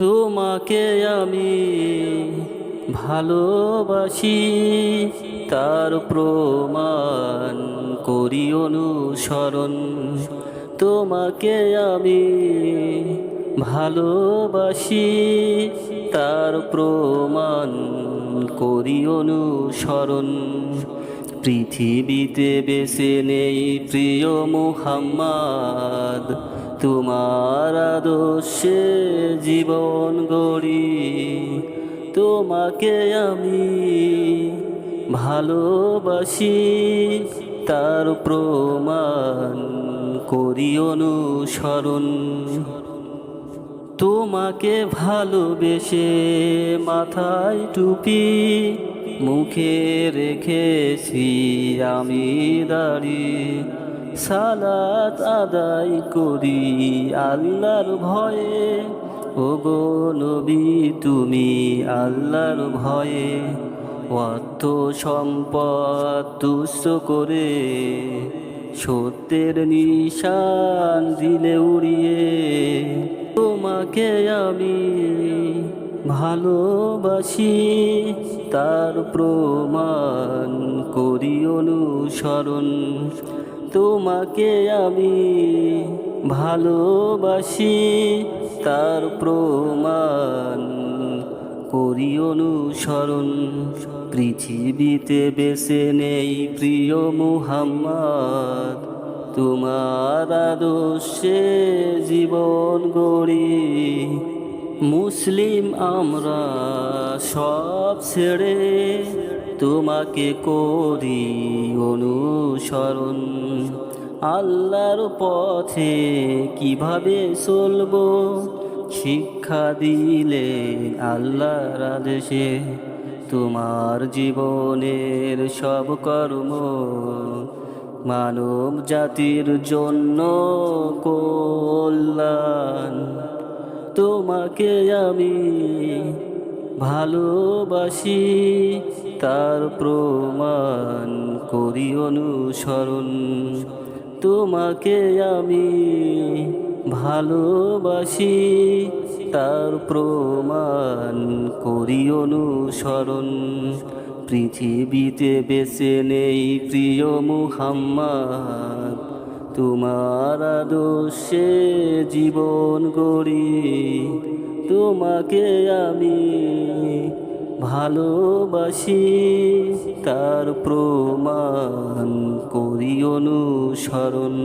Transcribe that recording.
তোমাকে আমি ভালোবাসি, তার প্রমাণ করি, অনুসরণ। তোমাকে আমি ভালোবাসি, তার প্রমাণ করি, অনুসরণ। পৃথিবীতে বেছে নেই প্রিয় মুহাম্মদ তোমার আদর্শে জীবন গড়ি, তোমাকে আমি ভালোবাসি, তার প্রমাণ করি অনুসরণ। তোমাকে ভালোবেসে মাথায় টুপি মুখে রেখেছি আমি দাড়ি সালাত আদায় করি আল্লাহর ভয়ে। ওগো নবী, তুমি আল্লাহর ভয়ে অর্থ সম্পদ তুচ্ছ করে সত্যের নিশান দিলে উড়িয়ে। তোমাকে আমি ভালোবাসি, তার প্রমাণ করি অনুসরণ। তোমাকে আমি ভালোবাসি, তার প্রমাণ করি, অনুসরণ। পৃথিবীতে বেছে নেই প্রিয় মুহাম্মদ, তোমার আদর্শে জীবন গড়ি। মুসলিম আমরা সব ছেড়ে তোমাকে করি অনুসরণ। আল্লাহর পথে কীভাবে চলবো? শিক্ষা দিলে আল্লাহর আদেশে তোমার জীবনের সব কর্ম মানব জাতির জন্য কল্যাণ। তোমাকে আমি ভালোবাসি, তার প্রমাণ করি অনুসরণ। তোমাকে আমি ভালোবাসি, তার প্রমাণ করি অনুসরণ। পৃথিবীতে বেছে নেই প্রিয় মুহাম্মদ, তোমার আদর্শে জীবন গড়ি। তোমাকে আমি ভালোবাসি তার প্রমাণ করি অনুসরণ।